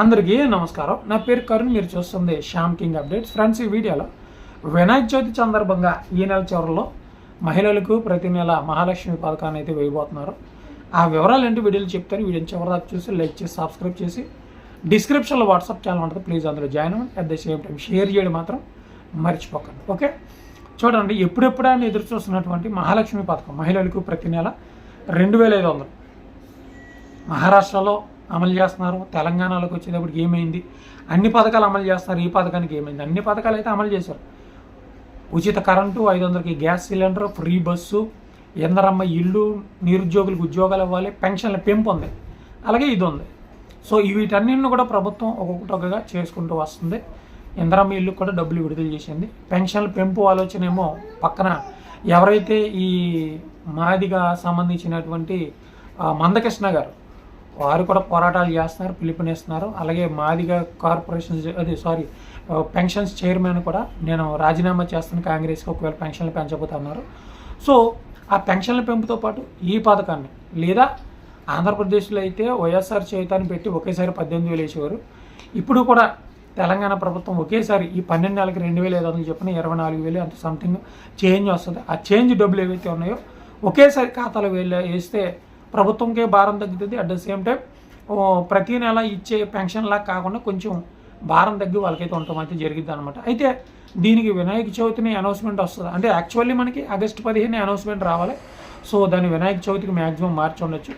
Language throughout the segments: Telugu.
అందరికీ నమస్కారం. నా పేరు కరుణ్ మీరు చూస్తుంది శ్యామ్ కింగ్ అప్డేట్స్. ఫ్రెండ్స్ ఈ వీడియోలో వినాయక చవితి సందర్భంగా ఈ నెల చివరిలో మహిళలకు ప్రతి నెల మహాలక్ష్మి పథకాన్ని అయితే వేయబోతున్నారు. ఆ వివరాలు ఏంటి వీడియోలు చెప్తాను. వీడియోని చివరి దాకా చూసి లైక్ చేసి సబ్స్క్రైబ్ చేసి డిస్క్రిప్షన్లో వాట్సాప్ ఛానల్ ఉంటుంది. ప్లీజ్ అందులో జాయిన్ అవ్వండి. At the same time share చేయడం మాత్రం మర్చిపోకండి. ఓకే? చూడండి ఎప్పుడెప్పుడు ఆయన ఎదురు చూస్తున్నటువంటి మహాలక్ష్మి పథకం మహిళలకు ప్రతి నెల రెండు వేల ఐదు వందలు. మహారాష్ట్రలో అమలు చేస్తున్నారు. తెలంగాణలోకి వచ్చేటప్పటికి ఏమైంది అన్ని పథకాలు అమలు చేస్తున్నారు. ఈ పథకానికి ఏమైంది? అన్ని పథకాలు అయితే అమలు చేశారు. ఉచిత కరెంటు ఐదు వందలకి gas cylinder free bus Indiramma ఇల్లు నిరుద్యోగులకు ఉద్యోగాలు ఇవ్వాలి పెన్షన్ల పెంపు ఉంది. అలాగే ఇది ఉంది. సో వీటన్నిటిని కూడా ప్రభుత్వం ఒక్కొక్కటిగా చేసుకుంటూ వస్తుంది. ఇందరమ్మ ఇల్లు కూడా డబ్బులు విడుదల చేసింది. పెన్షన్ల పెంపు ఆలోచన ఏమో పక్కన ఎవరైతే ఈ మాదిగా సంబంధించినటువంటి మందకృష్ణ గారు వారు కూడా పోరాటాలు చేస్తున్నారు పిలుపునిస్తున్నారు. అలాగే మాదిగా కార్పొరేషన్ అది సారీ పెన్షన్స్ చైర్మన్ కూడా నేను రాజీనామా చేస్తాను కాంగ్రెస్కి ఒకవేళ పెన్షన్లు పెంచబోతున్నారు. సో ఆ పెన్షన్ల పెంపుతో పాటు ఈ పథకాన్ని లేదా ఆంధ్రప్రదేశ్లో అయితే వైఎస్ఆర్ చేతాన్ని పెట్టి ఒకేసారి పద్దెనిమిది వేలు వేసేవారు. ఇప్పుడు కూడా తెలంగాణ ప్రభుత్వం ఒకేసారి ఈ పన్నెండు నెలలకు రెండు వేల ఐదు వందలు చెప్పిన ఇరవై నాలుగు వేలు అంత సంథింగ్ చేంజ్ వస్తుంది. ఆ చేంజ్ డబ్బులు ఏవైతే ఉన్నాయో ఒకేసారి ఖాతాలో వెళ్ళి వేస్తే ప్రభుత్వంకే భారం తగ్గుతుంది. అట్ ద సేమ్ టైం ప్రతి నెల ఇచ్చే పెన్షన్ లాగా కాకుండా కొంచెం భారం తగ్గి వాళ్ళకైతే ఉండటం అయితే జరిగింది అనమాట అయితే దీనికి వినాయక చవితిని అనౌన్స్మెంట్ వస్తుంది? అంటే యాక్చువల్లీ మనకి ఆగస్టు పదిహేను అనౌన్స్మెంట్ రావాలి. సో దాన్ని వినాయక చవితికి మ్యాక్సిమం మార్చి ఉండొచ్చు.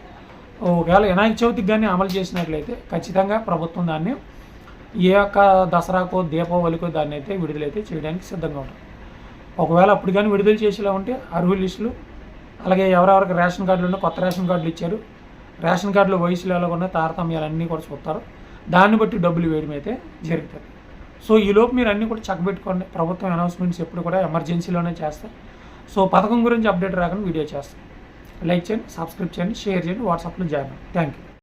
ఒకవేళ వినాయక చవితికి కానీ అమలు చేసినట్లయితే ఖచ్చితంగా ప్రభుత్వం దాన్ని ఏ యొక్క దసరాకో దీపావళికో దాన్ని అయితే విడుదలైతే చేయడానికి సిద్ధంగా ఉంటుంది ఒకవేళ అప్పుడు కానీ విడుదల చేసేలా ఉంటే అర్హుల లిస్టులు అలాగే ఎవరెవరికి రేషన్ కార్డులు ఉన్నా కొత్త రేషన్ కార్డులు ఇచ్చారు. రేషన్ కార్డులో వయసులు ఎలా ఉన్నాయి తారతమ్యాలన్నీ కూడా చూస్తారు. దాన్ని బట్టి డబ్బులు వేయడం అయితే జరుగుతుంది. సో ఈలోపు మీరు అన్నీ కూడా చక్కబెట్టుకోండి. ప్రభుత్వం అనౌన్స్మెంట్స్ ఎప్పుడు కూడా ఎమర్జెన్సీలోనే చేస్తారు. సో పథకం గురించి అప్డేట్ రాకుండా వీడియో చేస్తాం లైక్ చేయండి సబ్స్క్రైబ్ చేయండి షేర్ చేయండి వాట్సాప్లో జాయిన్ థ్యాంక్ యూ.